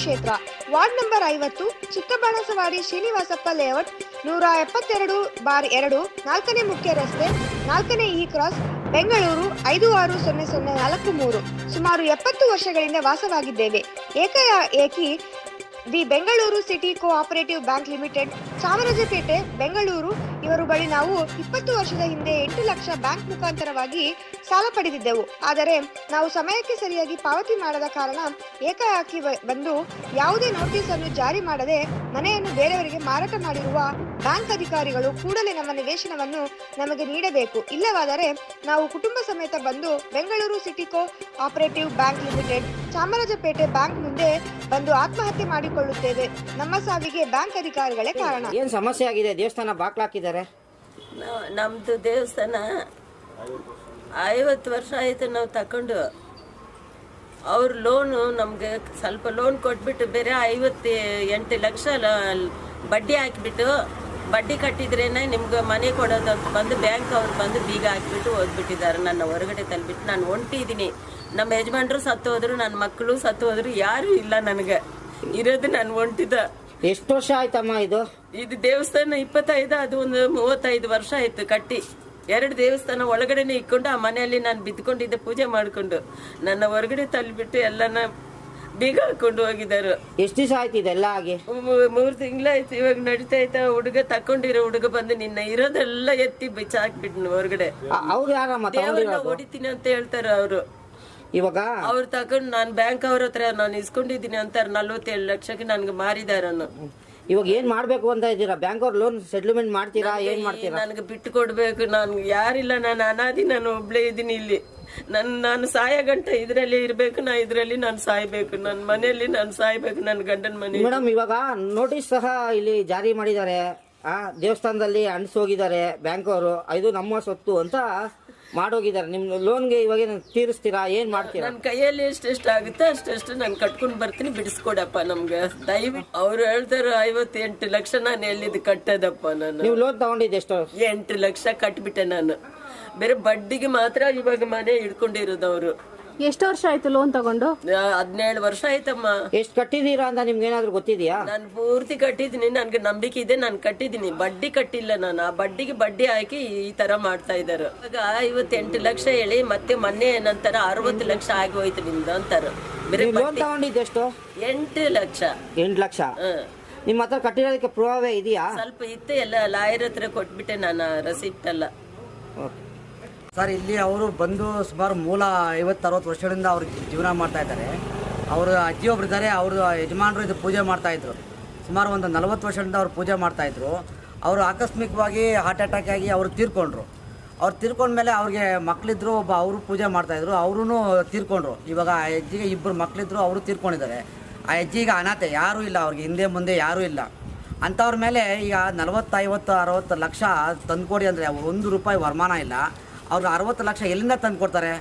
ಕ್ಷೇತ್ರ. Ward number ಐವತ್ತು ಚಿಕ್ಕಬಾಣಸವಾಡಿ Srinivasappa layout, ನೂರ ಎಪ್ಪತ್ತೆರಡು ಬಾರ್ ಎರಡು, ನಾಲ್ಕನೇ ಮುಖ್ಯ ರಸ್ತೆ, ನಾಲ್ಕನೇ ಇ ಕ್ರಾಸ್, ಬೆಂಗಳೂರು ಐದು ಆರು ಸೊನ್ನೆ ಸೊನ್ನೆ ನಾಲ್ಕು ಮೂರು. ಸುಮಾರು ಎಪ್ಪತ್ತು ವರ್ಷಗಳಿಂದ ವಾಸವಾಗಿದ್ದೇವೆ. ಏಕಾಏಕಿ the Bengaluru city cooperative bank limited, Chamarajpet, Bengaluru ಇವರು ಬಳಿ ನಾವು ಇಪ್ಪತ್ತು ವರ್ಷದ ಹಿಂದೆ ಎಂಟು ಲಕ್ಷ ಬ್ಯಾಂಕ್ ಮುಖಾಂತರವಾಗಿ ಸಾಲ ಪಡೆದಿದ್ದೆವು. ಆದರೆ ನಾವು ಸಮಯಕ್ಕೆ ಸರಿಯಾಗಿ ಪಾವತಿ ಮಾಡದ ಕಾರಣ ಏಕಾಏಕಿ ಬಂದು ಯಾವುದೇ ನೋಟಿಸ್ ಅನ್ನು ಜಾರಿ ಮಾಡದೆ ಮನೆಯನ್ನು ಬೇರೆಯವರಿಗೆ ಮಾರಾಟ ಮಾಡಿರುವ ಬ್ಯಾಂಕ್ ಅಧಿಕಾರಿಗಳು ಕೂಡಲೇ ನಮ್ಮ ನಿವೇಶನವನ್ನು ನಮಗೆ ನೀಡಬೇಕು. ಇಲ್ಲವಾದರೆ ನಾವು ಕುಟುಂಬ ಸಮೇತ ಬಂದು Bengaluru city cooperative bank limited, Chamarajpet bank ಮುಂದೆ ಬಂದು ಆತ್ಮಹತ್ಯೆ ಮಾಡಿಕೊಳ್ಳುತ್ತೇವೆ. ನಮ್ಮ ಸಾವಿಗೆ ಬ್ಯಾಂಕ್ ಅಧಿಕಾರಿಗಳೇ ಕಾರಣ. ಏನ್ ಸಮಸ್ಯೆ ಆಗಿದೆ? ದೇವಸ್ಥಾನ ಬಾಕ್ಲಾಕಿದ್ದಾರೆ. ನಾವು ನಮ್ಮದು ದೇವಸ್ಥಾನ ಐವತ್ತು ವರ್ಷ ಆಯಿತು ನಾವು ತಕೊಂಡು. ಅವ್ರ ಲೋನು ನಮಗೆ ಸ್ವಲ್ಪ ಲೋನ್ ಕೊಟ್ಬಿಟ್ಟು ಬೇರೆ ಐವತ್ತು ಎಂಟು ಲಕ್ಷ ಬಡ್ಡಿ ಹಾಕಿಬಿಟ್ಟು, ಬಡ್ಡಿ ಕಟ್ಟಿದ್ರೇನೆ ನಿಮ್ಗೆ ಮನೆ ಕೊಡೋದು ಅಂತ ಬಂದು ಬ್ಯಾಂಕ್ ಅವ್ರು ಬಂದು ಬೀಗ ಹಾಕಿಬಿಟ್ಟು ಓದ್ಬಿಟ್ಟಿದ್ದಾರೆ ನನ್ನ ಹೊರಗಡೆ ತಲ್ಬಿಟ್ಟು ನಾನು ಹೊಂಟಿದ್ದೀನಿ ನಮ್ಮ ಯಜಮಾನ್ರು ಸತ್ತು ಹೋದ್ರು ನನ್ನ ಮಕ್ಕಳು ಸತ್ತು ಹೋದ್ರು ಯಾರೂ ಇಲ್ಲ ನನಗೆ. ಇರೋದು ನಾನು ಹೊಂಟಿದ್ದ ಎಷ್ಟು ವರ್ಷ ಆಯ್ತಮ್ಮ ಇದು? ಇದು ದೇವಸ್ಥಾನ ಇಪ್ಪತ್ತೈದು ಅದು ಒಂದು ಮೂವತ್ತೈದು ವರ್ಷ ಆಯ್ತು ಕಟ್ಟಿ. ಎರಡು ದೇವಸ್ಥಾನ ಒಳಗಡೆನೆ ಇಕ್ಕೊಂಡು ಆ ಮನೆಯಲ್ಲಿ ನಾನು ಬಿದ್ದುಕೊಂಡಿದ್ದೆ ಪೂಜೆ ಮಾಡಿಕೊಂಡು. ನನ್ನ ಹೊರಗಡೆ ತಳ್ಳಿಬಿಟ್ಟು ಎಲ್ಲನ ಬೀಗ ಹಾಕೊಂಡು ಹೋಗಿದ್ದಾರೆ. ಎಷ್ಟು ದಿವಸ ಆಯ್ತು ಇದೆಲ್ಲ ಆಗಿ? ಮೂರು ತಿಂಗಳಾಯ್ತು ಇವಾಗ ನಡೀತಾ ಆಯ್ತಾ ಹುಡುಗ ತಕೊಂಡಿರೋ ಹುಡುಗ ಬಂದು ನಿನ್ನ ಇರೋದೆಲ್ಲ ಎತ್ತಿ ಬಿಚ್ಚ ಹಾಕ್ಬಿಟ್ನು ಹೊರಗಡೆ ಅವ್ರು ಯಾರಮ್ಮ ಹೊಡಿತೀನಿ ಅಂತ ಹೇಳ್ತಾರೆ ಅವರು. ಇವಾಗ? ಅವ್ರು ತಗೊಂಡು ನಾನು ಬ್ಯಾಂಕ್ ಅವ್ರ ಹತ್ರ ನಾನು ಇಸ್ಕೊಂಡಿದ್ದೀನಿ ಅಂತಾರೆ ನಲ್ವತ್ತೇಳು ಲಕ್ಷಕ್ಕೆ ನನ್ಗೆ ಮಾರಿದಾರನ್ನು ಇವಾಗ ಏನ್ ಮಾಡ್ಬೇಕು ಅಂತ ಇದ್ದೀರಾ? ಬ್ಯಾಂಕ್ ಅವ್ರ ಲೋನ್ ಸೆಟ್ಲ್ಮೆಂಟ್ ಮಾಡ್ತೀರಾ? ಏನ್ ಮಾಡ್ತೀರಾ? ನನಗೆ ಬಿಟ್ಟು ಕೊಡ್ಬೇಕು. ನಾನು ಯಾರಿಲ್ಲ ನಾನು ಅನಾದಿ ನಾನು ಒಬ್ಳೇ ಇದ್ದೀನಿ ಇಲ್ಲಿ. ನನ್ ನಾನು ಸಾಯ ಗಂಟ ಇದ್ರಲ್ಲಿ ಇರ್ಬೇಕು ನಾ ಇದ್ರಲ್ಲಿ ನಾನು ಸಾಯ್ಬೇಕು. ನನ್ನ ಮನೆಯಲ್ಲಿ ನಾನು ಸಾಯ್ಬೇಕು ನನ್ನ ಗಂಡನ ಮನೆ ಮೇಡಮ್ ಇವಾಗ ನೋಟಿಸ್ ಸಹ ಇಲ್ಲಿ ಜಾರಿ ಮಾಡಿದ್ದಾರೆ. ಆ ದೇವಸ್ಥಾನದಲ್ಲಿ ಅಣಿಸ್ ಹೋಗಿದ್ದಾರೆ ಬ್ಯಾಂಕ್ ಅವರು. ಇದು ನಮ್ಮ ಸೊತ್ತು ಅಂತ ಮಾಡೋಗಿದ್ದಾರೆ ನಿಮ್ ಲೋನ್ಗೆ ಇವಾಗ ಏನ್ ತೀರಿಸ್ತೀರಾ? ಏನ್ ಮಾಡ್ತೀರಾ? ನನ್ನ ಕೈಯಲ್ಲಿ ಎಷ್ಟೆಷ್ಟು ಆಗುತ್ತೆ ಅಷ್ಟೆಷ್ಟು ನಾನು ಕಟ್ಕೊಂಡು ಬರ್ತೀನಿ ಬಿಡಿಸ್ಕೊಡಪ್ಪ ನಮ್ಗೆ. ದಯವಿಟ್ಟು ಅವ್ರು ಹೇಳ್ತಾರ ಐವತ್ತೆಂಟು ಲಕ್ಷ ನಾನು ಎಲ್ಲಿದ್ದು ಕಟ್ಟದಪ್ಪ ನಾನು. ನೀವು ಲೋನ್ ತಗೊಂಡಿದ್ದೆ ಎಷ್ಟು? ಎಂಟು ಲಕ್ಷ ಕಟ್ಬಿಟ್ಟೆ ನಾನು. ಬೇರೆ ಬಡ್ಡಿಗೆ ಮಾತ್ರ ಇವಾಗ ಮನೆ ಹಿಡ್ಕೊಂಡಿರೋದು ಅವರು. ಎಷ್ಟು ವರ್ಷ ಆಯ್ತು ಲೋನ್ ತಗೊಂಡು? ಹದಿನೇಳು ವರ್ಷ ಆಯ್ತಮ್ಮ. ಎಷ್ಟು ಕಟ್ಟಿದೀರಾ ಅಂತ ನಿಮ್ಗೆ ಏನಾದ್ರು ಗೊತ್ತಿದ್ಯಾ? ನಾನು ಪೂರ್ತಿ ಕಟ್ಟಿದ್ದೀನಿ. ನನ್ಗೆ ನಂಬಿಕೆ ಇದೆ ನಾನು ಕಟ್ಟಿದ್ದೀನಿ. ಬಡ್ಡಿ ಕಟ್ಟಿಲ್ಲ ನಾನು. ಆ ಬಡ್ಡಿಗೆ ಬಡ್ಡಿ ಹಾಕಿ ಈ ತರ ಮಾಡ್ತಾ ಇದ್ದಾರೆ. ಇವಾಗ ಐವತ್ತೆಂಟು ಲಕ್ಷ ಹೇಳಿ ಮತ್ತೆ ಮೊನ್ನೆ ನಂತರ ಅರವತ್ತು ಲಕ್ಷ ಆಗಿ ಹೋಯ್ತು ನಿಮ್ದು ಅಂತಾರೆ. ಲೋನ್ ಎಷ್ಟು? ಎಂಟು ಲಕ್ಷ. ಎಂಟು ಲಕ್ಷ. ನಿಮ್ಮ ಹತ್ರ ಕಟ್ಟಿರೋದಕ್ಕೆ ಪುರಾವೆ ಇದೆಯಾ? ಸ್ವಲ್ಪ ಇತ್ತು ಎಲ್ಲ ಲಾಯರ್ ಹತ್ರ ಕೊಟ್ಬಿಟ್ಟೆ ನಾನು ರಸೀಪ್ಟ್ ಎಲ್ಲ ಓಕೆ. ಸರ್, ಇಲ್ಲಿ ಅವರು ಬಂದು ಸುಮಾರು ಮೂಲ ಐವತ್ತು, ಅರವತ್ತು ವರ್ಷಗಳಿಂದ ಅವ್ರು ಜೀವನ ಮಾಡ್ತಾ ಇದ್ದಾರೆ. ಅವರು ಅಜ್ಜಿ ಒಬ್ರು ಇದ್ದಾರೆ, ಅವರು ಯಜಮಾನರು ಇದು ಪೂಜೆ ಮಾಡ್ತಾ ಇದ್ರು. ಸುಮಾರು ಒಂದು ನಲವತ್ತು ವರ್ಷದಿಂದ ಅವ್ರು ಪೂಜೆ ಮಾಡ್ತಾ ಇದ್ರು. ಅವರು ಆಕಸ್ಮಿಕವಾಗಿ ಹಾರ್ಟ್ ಅಟ್ಯಾಕ್ ಆಗಿ ಅವರು ತೀರ್ಕೊಂಡ್ರು. ಅವ್ರು ತೀರ್ಕೊಂಡ್ಮೇಲೆ ಅವ್ರಿಗೆ ಮಕ್ಕಳಿದ್ರು ಒಬ್ಬ ಅವರು ಪೂಜೆ ಮಾಡ್ತಾಯಿದ್ರು ಅವರು ತೀರ್ಕೊಂಡ್ರು. ಇವಾಗ ಆ ಅಜ್ಜಿಗೆ ಇಬ್ಬರು ಮಕ್ಕಳಿದ್ರು ಅವರು ತೀರ್ಕೊಂಡಿದ್ದಾರೆ. ಆ ಅಜ್ಜಿಗೆ ಅನಾಥೆ, ಯಾರೂ ಇಲ್ಲ ಅವ್ರಿಗೆ, ಹಿಂದೆ ಮುಂದೆ ಯಾರೂ ಇಲ್ಲ. ಅಂಥವ್ರ ಮೇಲೆ ಈಗ ನಲವತ್ತೈವತ್ತು ಅರವತ್ತು ಲಕ್ಷ ತಂದುಕೊಡಿ ಅಂದರೆ ಒಂದು ರೂಪಾಯಿ ವರಮಾನ ಇಲ್ಲ. ಅವ್ರಿಗೆ ಅರವತ್ತು ಲಕ್ಷ ಎಲ್ಲಿಂದ ತಂದು ಕೊಡ್ತಾರೆ?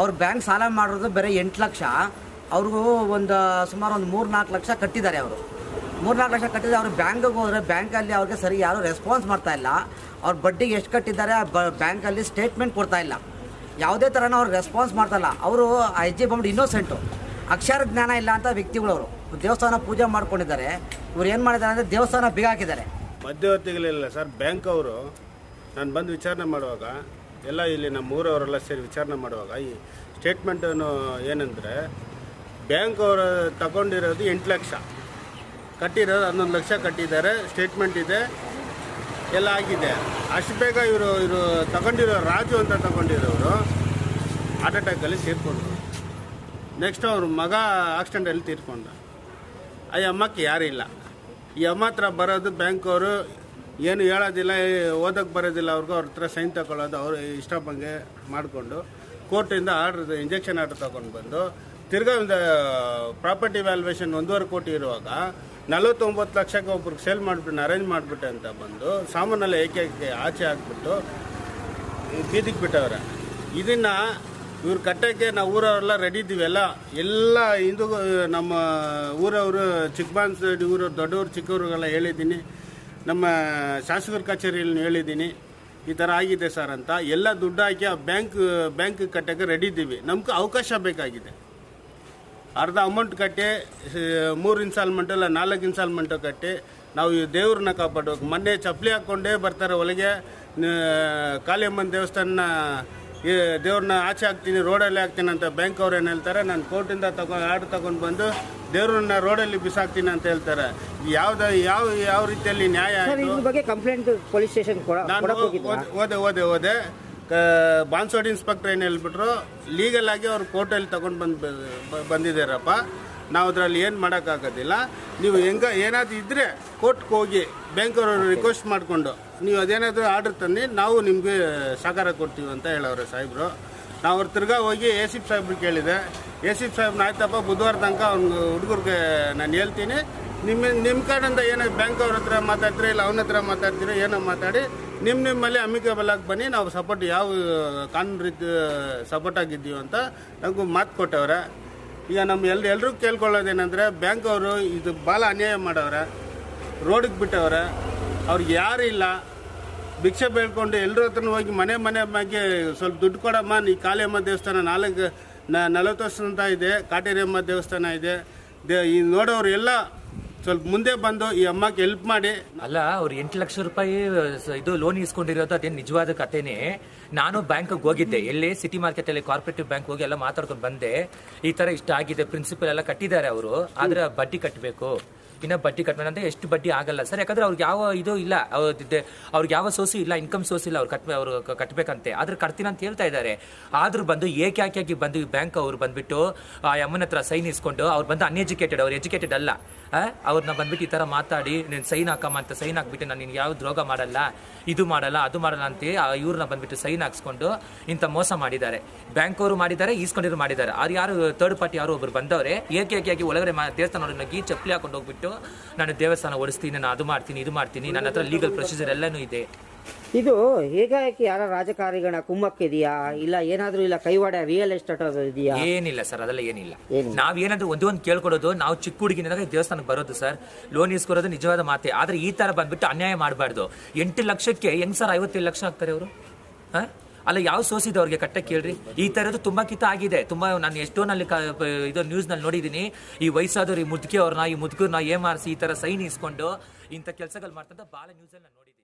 ಅವ್ರು ಬ್ಯಾಂಕ್ ಸಾಲ ಮಾಡಿರೋದು ಬೇರೆ ಎಂಟು ಲಕ್ಷ. ಅವ್ರಿಗೂ ಒಂದು ಸುಮಾರು ಒಂದು ಮೂರು ನಾಲ್ಕು ಲಕ್ಷ ಕಟ್ಟಿದ್ದಾರೆ ಅವರು. ಮೂರು ನಾಲ್ಕು ಲಕ್ಷ ಕಟ್ಟಿದ್ರೆ ಅವ್ರು ಬ್ಯಾಂಕಿಗೆ ಹೋದರೆ ಬ್ಯಾಂಕಲ್ಲಿ ಅವ್ರಿಗೆ ಸರಿ ಯಾರೂ ರೆಸ್ಪಾನ್ಸ್ ಮಾಡ್ತಾ ಇಲ್ಲ. ಅವ್ರ ಬಡ್ಡಿಗೆ ಎಷ್ಟು ಕಟ್ಟಿದ್ದಾರೆ ಆ ಬ ಬ್ಯಾಂಕಲ್ಲಿ ಸ್ಟೇಟ್ಮೆಂಟ್ ಕೊಡ್ತಾ ಇಲ್ಲ. ಯಾವುದೇ ಥರನೂ ಅವ್ರು ರೆಸ್ಪಾನ್ಸ್ ಮಾಡ್ತಾಯಿಲ್ಲ ಅವರು ಆ ಹೆಜ್ಜೆ ಬಂದ್ಬಿಟ್ಟು ಇನ್ನೋಸೆಂಟು ಅಕ್ಷರ ಜ್ಞಾನ ಇಲ್ಲ ಅಂತ ವ್ಯಕ್ತಿಗಳು ಅವರು. ದೇವಸ್ಥಾನ ಪೂಜೆ ಮಾಡ್ಕೊಂಡಿದ್ದಾರೆ. ಇವ್ರು ಏನು ಮಾಡಿದ್ದಾರೆ ಅಂದರೆ ದೇವಸ್ಥಾನ ಬಿಗಾಕಿದ್ದಾರೆ. ಮಧ್ಯವರ್ತಿಗಳಿಲ್ಲ ಸರ್, ಬ್ಯಾಂಕ್ ಅವರು. ನಾನು ಬಂದು ವಿಚಾರಣೆ ಮಾಡುವಾಗ ಎಲ್ಲ ಇಲ್ಲಿ ನಮ್ಮ ಊರವರೆಲ್ಲ ಸೇರಿ ವಿಚಾರಣೆ ಮಾಡುವಾಗ ಈ ಸ್ಟೇಟ್ಮೆಂಟನ್ನು ಏನಂದರೆ ಬ್ಯಾಂಕ್ ಅವರು ತಗೊಂಡಿರೋದು ಎಂಟು ಲಕ್ಷ. ಕಟ್ಟಿರೋದು ಹನ್ನೊಂದು ಲಕ್ಷ ಕಟ್ಟಿದ್ದಾರೆ ಸ್ಟೇಟ್ಮೆಂಟ್ ಇದೆ, ಎಲ್ಲ ಆಗಿದೆ. ಅಷ್ಟು ಬೇಗ ಇವರು ಇವರು ತಗೊಂಡಿರೋ ರಾಜು ಅಂತ ತಗೊಂಡಿರೋರು ಹಾರ್ಟ್ ಅಟ್ಯಾಕಲ್ಲಿ ಸೇರಿಕೊಂಡ್ರು. ನೆಕ್ಸ್ಟ್ ಅವ್ರ ಮಗ ಆಕ್ಸಿಡೆಂಟಲ್ಲಿ ತೀರ್ಕೊಂಡ ಆ ಅಮ್ಮಕ್ಕೆ ಯಾರೂ ಇಲ್ಲ ಈ ಅಮ್ಮ ಹತ್ರ ಬರೋದು ಬ್ಯಾಂಕ್ ಅವರು ಏನು ಹೇಳೋದಿಲ್ಲ ಓದಕ್ಕೆ ಬರೋದಿಲ್ಲ, ಅವ್ರಿಗೂ ಅವ್ರ ಹತ್ರ ಸೈನ್ ತಗೊಳ್ಳೋದು, ಅವ್ರು ಇಷ್ಟ ಬಂಗೆ ಮಾಡಿಕೊಂಡು ಕೋರ್ಟಿಂದ ಆರ್ಡ್ರ್, ಇಂಜೆಕ್ಷನ್ ಆರ್ಡ್ರ್ ತಗೊಂಡು ಬಂದು ತಿರ್ಗಾ ಒಂದು ಪ್ರಾಪರ್ಟಿ ವ್ಯಾಲ್ಯೂಯೇಷನ್ ಒಂದೂವರೆ ಕೋಟಿ ಇರುವಾಗ ನಲವತ್ತೊಂಬತ್ತು ಲಕ್ಷಕ್ಕೆ ಒಬ್ರಿಗೆ ಸೇಲ್ ಮಾಡಿಬಿಟ್ಟು ಅರೇಂಜ್ ಮಾಡಿಬಿಟ್ಟೆ ಅಂತ ಬಂದು ಸಾಮಾನೆಲ್ಲ ಏಕೆ ಏಕೆ ಆಚೆ ಹಾಕ್ಬಿಟ್ಟು ಬೀದಿಗೆ ಬಿಟ್ಟವ್ರೆ. ಇದನ್ನು ಇವ್ರು ಕಟ್ಟೋಕ್ಕೆ ನಾವು ಊರವರೆಲ್ಲ ರೆಡಿ ಇದ್ದೀವಿ ಎಲ್ಲ ಎಲ್ಲ ಹಿಂದೂ, ನಮ್ಮ ಊರವರು ಚಿಕ್ಕಬಾನ್ಸ್ ಊರವ್ರು ದೊಡ್ಡವರು ಚಿಕ್ಕವ್ರಿಗೆಲ್ಲ ಹೇಳಿದ್ದೀನಿ. ನಮ್ಮ ಶಾಸಕರ ಕಚೇರಿಯಲ್ಲಿ ಹೇಳಿದ್ದೀನಿ, ಈ ಥರ ಆಗಿದೆ ಸರ್ ಅಂತ. ಎಲ್ಲ ದುಡ್ಡು ಹಾಕಿ ಆ ಬ್ಯಾಂಕ್ ಬ್ಯಾಂಕ್ ಕಟ್ಟೋಕ್ಕೆ ರೆಡಿ ಇದ್ದೀವಿ. ನಮ್ಗೆ ಅವಕಾಶ ಬೇಕಾಗಿದೆ. ಅರ್ಧ ಅಮೌಂಟ್ ಕಟ್ಟಿ ಮೂರು ಇನ್ಸ್ಟಾಲ್ಮೆಂಟ್ ಇಲ್ಲ, ನಾಲ್ಕು ಇನ್ಸ್ಟಾಲ್ಮೆಂಟು ಕಟ್ಟಿ, ನಾವು ಈ ದೇವ್ರನ್ನ ಕಾಪಾಡಬೇಕು. ಮೊನ್ನೆ ಚಪ್ಪಲಿ ಹಾಕ್ಕೊಂಡೇ ಬರ್ತಾರೆ ಒಳಗೆ ಕಾಳಿಯಮ್ಮನ ದೇವಸ್ಥಾನ ಈ ದೇವ್ರನ್ನ ಆಚೆ ಹಾಕ್ತೀನಿ ರೋಡಲ್ಲಿ ಹಾಕ್ತೀನಿ ಅಂತ ಬ್ಯಾಂಕ್ ಅವ್ರು ಏನು ಹೇಳ್ತಾರೆ ನಾನು ಕೋರ್ಟಿಂದ ತಗೊಂಡು ಆರ್ಡ್ರ್ ತಗೊಂಡು ಬಂದು ದೇವ್ರನ್ನ ರೋಡಲ್ಲಿ ಬಿಸಾಕ್ತೀನಿ ಅಂತ ಹೇಳ್ತಾರೆ. ಯಾವ್ದು ಯಾವ ಯಾವ ರೀತಿಯಲ್ಲಿ ನ್ಯಾಯ? ಬಗ್ಗೆ ಕಂಪ್ಲೇಂಟ್ ಪೊಲೀಸ್ ಸ್ಟೇಷನ್ ನಾನು ಓದೆ ಓದೆ ಓದೆ ಬಾನ್ಸೋಡ್ ಇನ್ಸ್ಪೆಕ್ಟರ್ ಏನು ಹೇಳ್ಬಿಟ್ರು ಲೀಗಲ್ ಆಗಿ ಅವ್ರು ಕೋರ್ಟಲ್ಲಿ ತಗೊಂಡು ಬಂದು ಬಂದಿದ್ದಾರಪ್ಪ. ನಾವು ಅದರಲ್ಲಿ ಏನು ಮಾಡೋಕ್ಕಾಗೋದಿಲ್ಲ ನೀವು ಹೆಂಗ ಏನಾದರೂ ಇದ್ದರೆ ಕೋರ್ಟ್ಗೆ ಹೋಗಿ ಬ್ಯಾಂಕ್ ಅವರು ರಿಕ್ವೆಸ್ಟ್ ಮಾಡಿಕೊಂಡು ನೀವು ಅದೇನಾದರೂ ಆರ್ಡರ್ ತಂದು ನಾವು ನಿಮಗೆ ಸಹಕಾರ ಕೊಡ್ತೀವಿ ಅಂತ ಹೇಳವ್ರೆ ಸಾಹೇಬರು. ನಾವು ಅವ್ರು ತಿರ್ಗಾ ಹೋಗಿ ಎ ಸಿ ಸಾಹೇಬ್ರಿಗೆ ಕೇಳಿದೆ. ಎ ಸಿ ಸಾಹೇಬ್ನ ಆಯ್ತಪ್ಪ, ಬುಧವಾರ ತನಕ ಅವ್ನ ಹುಡುಗರಿಗೆ ನಾನು ಹೇಳ್ತೀನಿ. ನಿಮ್ಮ ನಿಮ್ಮ ಕಡೆಯಿಂದ ಏನೋ ಬ್ಯಾಂಕ್ ಅವ್ರ ಹತ್ರ ಮಾತಾಡ್ತೀರಿ ಇಲ್ಲ ಅವನ ಹತ್ರ ಮಾತಾಡ್ತೀರಿ ಏನೋ ಮಾತಾಡಿ ನಿಮ್ಮ ನಿಮ್ಮಲ್ಲಿ ಅಮಿಕೇಬಲ್ ಆಗಿ ಬನ್ನಿ, ನಾವು ಸಪೋರ್ಟ್ ಯಾವ ಕಾನೂನು ರೀತಿ ಸಪೋರ್ಟ್ ಆಗಿದ್ದೀವಿ ಅಂತ ನಮಗೂ ಮಾತು ಕೊಟ್ಟವ್ರೆ. ಈಗ ನಮ್ಮ ಎಲ್ ಎಲ್ಲರೂ ಕೇಳ್ಕೊಳ್ಳೋದೇನೆಂದರೆ ಬ್ಯಾಂಕ್ ಅವರು ಇದು ಭಾಳ ಅನ್ಯಾಯ ಮಾಡವ್ರೆ. ರೋಡಿಗೆ ಬಿಟ್ಟವ್ರೆ. ಅವ್ರಿಗೆ ಯಾರು ಇಲ್ಲ. ಭಿಕ್ಷೆ ಬೇಡ್ಕೊಂಡು ಎಲ್ಲರ ಹತ್ರ ಹೋಗಿ ಮನೆ ಮನೆ ಬಗ್ಗೆ ಸ್ವಲ್ಪ ದುಡ್ಡು ಕೊಡಮ್ಮ, ನೀ ಕಾಳಿಯಮ್ಮ ದೇವಸ್ಥಾನ ನಾಲ್ಕು ನಲವತ್ತು ವರ್ಷ ಅಂತ ಇದೆ, ಕಾಟೇರಿಯಮ್ಮ ದೇವಸ್ಥಾನ ಇದೆ. ದೇ, ಈ ನೋಡೋರು ಎಲ್ಲ ಸ್ವಲ್ಪ ಮುಂದೆ ಬಂದು ಈ ಅಮ್ಮಕ್ಕೆ ಹೆಲ್ಪ್ ಮಾಡಿ. ಅಲ್ಲ, ಅವ್ರು ಎಂಟು ಲಕ್ಷ ರೂಪಾಯಿ ಇದು ಲೋನ್ ಇಸ್ಕೊಂಡಿರೋದು ಅದೇನು ನಿಜವಾದ ಕಥೆನೇ ನಾನು ಬ್ಯಾಂಕ್ಗೆ ಹೋಗಿದ್ದೆ, ಎಲ್ಲಿ ಸಿಟಿ ಮಾರ್ಕೆಟ್ ಅಲ್ಲಿ ಕಾರ್ಪೊರೇಟಿವ್ ಬ್ಯಾಂಕ್ ಹೋಗಿ ಎಲ್ಲ ಮಾತಾಡ್ಕೊಂಡು ಬಂದೆ. ಈ ತರ ಇಷ್ಟ ಆಗಿದೆ ಪ್ರಿನ್ಸಿಪಲ್ ಎಲ್ಲ ಕಟ್ಟಿದ್ದಾರೆ ಅವರು. ಆದ್ರೆ ಬಡ್ಡಿ ಕಟ್ಟಬೇಕು ಇನ್ನ ಬಡ್ಡಿ ಕಟ್ಟಬೇಕು ಅಂದ್ರೆ ಎಷ್ಟು ಬಡ್ಡಿ ಆಗಲ್ಲ. ಸರ್, ಯಾಕಂದ್ರೆ ಅವ್ರಿಗೆ ಯಾವ ಇದು ಇಲ್ಲ. ಅವ್ರಿಗೆ ಯಾವ ಸೋರ್ಸು ಇಲ್ಲ ಇನ್ಕಮ್ ಸೋರ್ಸ್ ಇಲ್ಲ ಅವ್ರು ಕಟ್ ಅವರು ಕಟ್ಟಬೇಕಂತೆ ಆದ್ರೆ ಕಟ್ತೀನಿ ಅಂತ ಹೇಳ್ತಾ ಇದ್ದಾರೆ. ಆದರೂ ಬಂದು ಏಕೆ ಯಾಕೆ ಆಗಿ ಬಂದು ಬ್ಯಾಂಕ್ ಅವ್ರು ಬಂದ್ಬಿಟ್ಟು ಆ ಅಮ್ಮನ ಹತ್ರ ಸೈನ್ ಇಸ್ಕೊಂಡು ಅವ್ರು ಬಂದು ಅನ್ಎಜುಕೇಟೆಡ್ ಅವ್ರು ಎಜುಕೇಟೆಡ್ ಅಲ್ಲ. ಅವ್ರನ್ನ ಬಂದ್ಬಿಟ್ಟು ಈ ತರ ಮಾತಾಡಿ, ನೀನು ಸೈನ್ ಹಾಕಮ್ಮ ಅಂತ ಸೈನ್ ಹಾಕ್ಬಿಟ್ಟು ನಾನು ನಿನ್ಗೆ ಯಾವ ದ್ರೋಗ ಮಾಡಲ್ಲ, ಇದು ಮಾಡಲ್ಲ, ಅದು ಮಾಡಲ್ಲ ಅಂತ ಇವ್ರನ್ನ ಬಂದ್ಬಿಟ್ಟು ಸೈನ್ ಹಾಕ್ಸ್ಕೊಂಡು ಇಂಥ ಮೋಸ ಮಾಡಿದ್ದಾರೆ. ಬ್ಯಾಂಕ್ ಅವರು ಮಾಡಿದ್ದಾರೆ ಈಸ್ಕೊಂಡಿರೋ ಮಾಡಿದ್ದಾರೆ. ಅವ್ರು ಯಾರು ಥರ್ಡ್ ಪಾರ್ಟಿ ಯಾರು ಒಬ್ರು ಬಂದವ್ರೆ ಆಗಿ ಒಳಗಡೆ ದೇವಸ್ಥಾನ ಗೀ ಚಪ್ಪಲಿ ಹಾಕೊಂಡು ಹೋಗ್ಬಿಟ್ಟು ನಾನು ದೇವಸ್ಥಾನ ಓಡಿಸ್ತೀನಿ ನಾನು ಅದು ಮಾಡ್ತೀನಿ ಇದು ಮಾಡ್ತೀನಿ ನನ್ನ ಹತ್ರ ಲೀಗಲ್ ಪ್ರೊಸೀಜರ್ ಎಲ್ಲನೂ ಇದೆ. ಇದು ಹೇಗಾಕಿ ಯಾರ ರಾಜಕಾರಿಗಳ ಕುಮ್ಮಕ್ಕಿದೆಯಾ? ಇಲ್ಲ ಏನಾದ್ರೂ ಇಲ್ಲ ಕೈವಾಡ ರಿಯಲ್ ಎಸ್ಟೇಟ್ ಅದು ಇದೆಯಾ? ಏನಿಲ್ಲ ಸರ್ ಅದೆಲ್ಲ ಏನಿಲ್ಲ. ನಾವು ನಾವ್ ಏನಾದ್ರೂ ಒಂದೇ ಒಂದು ಕೇಳ್ಕೊಡೋದು ನಾವು ಚಿಕ್ಕ ಹುಡುಗಿನಿಂದ ದೇವಸ್ಥಾನಕ್ಕೆ ಬರೋದು ಸರ್. ಲೋನ್ ಇಸ್ಕೊರೋದು ನಿಜವಾದ ಮಾತೆ. ಆದ್ರೆ ಈ ತರ ಬಂದ್ಬಿಟ್ಟು ಅನ್ಯಾಯ ಮಾಡಬಾರ್ದು. ಎಂಟು ಲಕ್ಷಕ್ಕೆ ಹೆಂಗ್ ಸರ್ ಐವತ್ತೇಳು ಲಕ್ಷ ಆಗ್ತಾರೆ ಅವರು ಅಲ್ಲ, ಯಾವ ಸೋರ್ಸ್ ಇದೆ ಅವ್ರಿಗೆ ಕಟ್ಟಕ್ಕೆ ಕೇಳ್ರಿ? ಈ ಥರದ್ದು ತುಂಬಾ ಕಿತ ಆಗಿದೆ. ತುಂಬಾ ನಾನು ಎಷ್ಟೋ ನಲ್ಲಿ ಕ- ಇದು ನ್ಯೂಸ್ನಲ್ಲಿ ನೋಡಿದೀನಿ. ಈ ವಯಸ್ಸಾದವ್ರು ಈ ಮುದುಕಿ ಅವ್ರನ್ನ, ಈ ಮುದುಕರ್ನ ಸಿ ಈ ಥರ ಸೈನ್ ಇಸ್ಕೊಂಡು ಇಂಥ ಕೆಲಸಗಳು ಮಾಡ್ತಂತ ಬಹಳ ನ್ಯೂಸ್ ಅಲ್ಲಿ ನಾನು ನೋಡಿದ್ದೀನಿ